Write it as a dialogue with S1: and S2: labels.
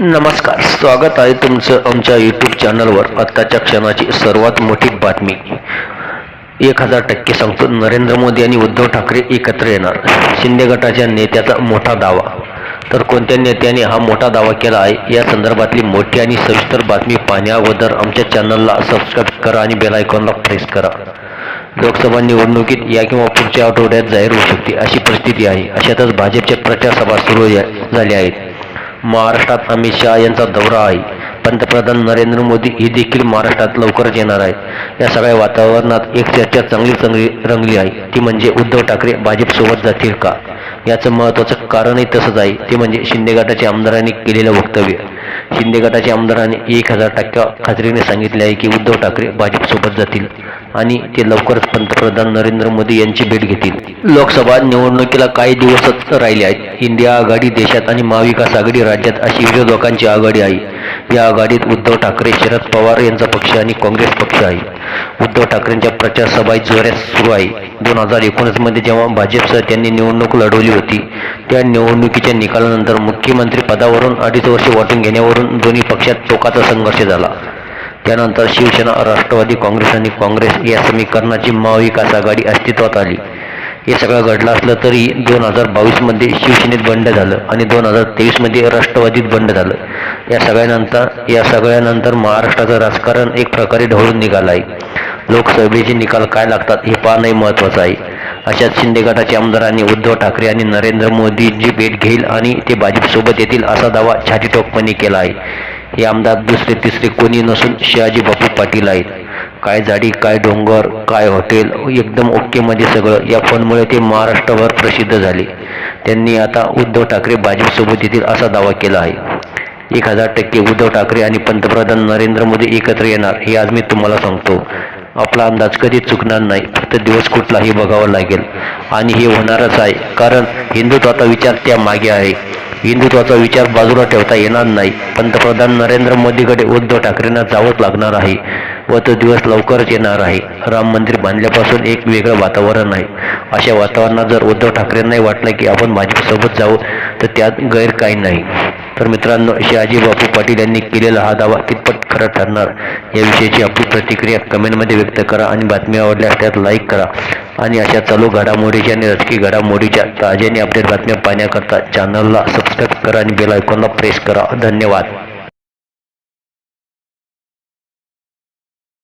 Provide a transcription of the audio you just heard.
S1: नमस्कार स्वागत आहे तुमचं आमच्या यूट्यूब चॅनलवर आत्ताच्या क्षणाची सर्वात मोठी बातमी. एक हजार टक्के सांगतो नरेंद्र मोदी आणि उद्धव ठाकरे एकत्र येणार. शिंदे गटाच्या नेत्याचा मोठा दावा. तर कोणत्या नेत्याने हा मोठा दावा केला आहे? या संदर्भातली मोठी आणि सविस्तर बातमी पाहण्याअगोदर आमच्या चॅनलला सबस्क्राईब करा आणि बेल आयकॉनला प्रेस करा. लोकसभा निवडणुकीत या किंवा पुढच्या आठवड्यात जाहीर होऊ शकते अशी परिस्थिती आहे. अशातच भाजपच्या प्रचार सभा सुरू झाल्या आहेत. महाराष्ट्रात अमित शहा यांचा दौरा आहे. पंतप्रधान नरेंद्र मोदी ही देखील महाराष्ट्रात लवकरच येणार आहेत. या सगळ्या वातावरणात एक चर्चा चांगली चांगली रंगली आहे. ती म्हणजे उद्धव ठाकरे भाजपसोबत जातील का? याचं महत्त्वाचं कारणही तसंच आहे. ते म्हणजे शिंदे गटाच्या आमदारांनी केलेलं वक्तव्य. शिंदे गटाच्या आमदारांनी एक हजार टक्का खात्रीने सांगितले आहे की उद्धव ठाकरे भाजपसोबत जातील. आणि ते लवकरच पंतप्रधान नरेंद्र मोदी यांची भेट घेतील. लोकसभा निवडणुकीला काही दिवसच राहिले आहेत. इंडिया आघाडी देशात आणि महाविकास आघाडी राज्यात अशी विरोधकांची आघाडी आहे. या आघाडीत उद्धव ठाकरे शरद पवार यांचा पक्ष आणि काँग्रेस पक्ष आहे. उद्धव ठाकरेंच्या प्रचार सभा जोऱ्यात सुरू आहे. दोन हजार एकोणीसमध्ये जेव्हा भाजपसह त्यांनी निवडणूक लढवली होती त्या निवडणुकीच्या निकालानंतर मुख्यमंत्री पदावरून अडीच वर्षे वाटून घेण्यावरून दोन्ही पक्षात टोकाचा संघर्ष झाला. त्यानंतर शिवसेना राष्ट्रवादी काँग्रेस आणि काँग्रेस या समीकरणाची महाविकास आघाडी अस्तित्वात आली. हे सगळं घडलं असलं तरी दोन हजार बावीसमध्ये शिवसेनेत बंड झालं आणि दोन हजार तेवीसमध्ये राष्ट्रवादीत बंड झालं. या सगळ्यानंतर या सगळ्यानंतर महाराष्ट्राचं राजकारण एक प्रकारे ढवळून निघालं आहे. लोकसभेचे निकाल काय लागतात हे पाहणंही महत्त्वाचं आहे. अशाच शिंदे गटाचे आमदारांनी उद्धव ठाकरे आणि नरेंद्र मोदींची भेट घेईल आणि ते भाजपसोबत येतील असा दावा छातीटोकपणे केला आहे. हे आमदार दुसरे तिसरे कोणी नसून शहाजी बापू पाटील आहेत. काय झाडी काय डोंगर काय हॉटेल एकदम ओकेमध्ये सगळं. या फोनमुळे ते महाराष्ट्रभर प्रसिद्ध झाले. त्यांनी आता उद्धव ठाकरे भाजपसोबत येतील असा दावा केला आहे. एक हजार टक्के उद्धव ठाकरे आणि पंतप्रधान नरेंद्र मोदी एकत्र येणार हे आज मी तुम्हाला सांगतो. आपला अंदाज कधीच चुकणार नाही. फक्त दिवस कुठलाही बघावा लागेल. आणि हे होणारच आहे. कारण हिंदुत्वाचा विचार त्या मागे आहे. हिंदुत्वाचा विचार बाजूला ठेवता येणार नाही. पंतप्रधान नरेंद्र मोदीकडे उद्धव ठाकरेंना जावंच लागणार आहे व तो दिवस लवकरच येणार आहे. राम मंदिर बांधल्यापासून एक वेगळं वातावरण आहे. अशा वातावरणात जर उद्धव ठाकरेंनाही वाटलं की आपण भाजपसोबत जाऊ तर त्यात गैर काही नाही. तर मित्रांनो शहाजी बापू पाटील यांनी केलेला हा दावा कितपत खरा ठरणार? याविषयीची आपली प्रतिक्रिया कमेंटमध्ये व्यक्त करा आणि बातमी आवडल्यास त्यात लाईक करा. आणि अशा चालू घडामोडीच्या आणि राजकीय घडामोडीच्या ताज्याने अपडेट बातम्या पाहण्याकरता चॅनलला सबस्क्राईब करा आणि बेल आयकॉनला प्रेस करा. धन्यवाद.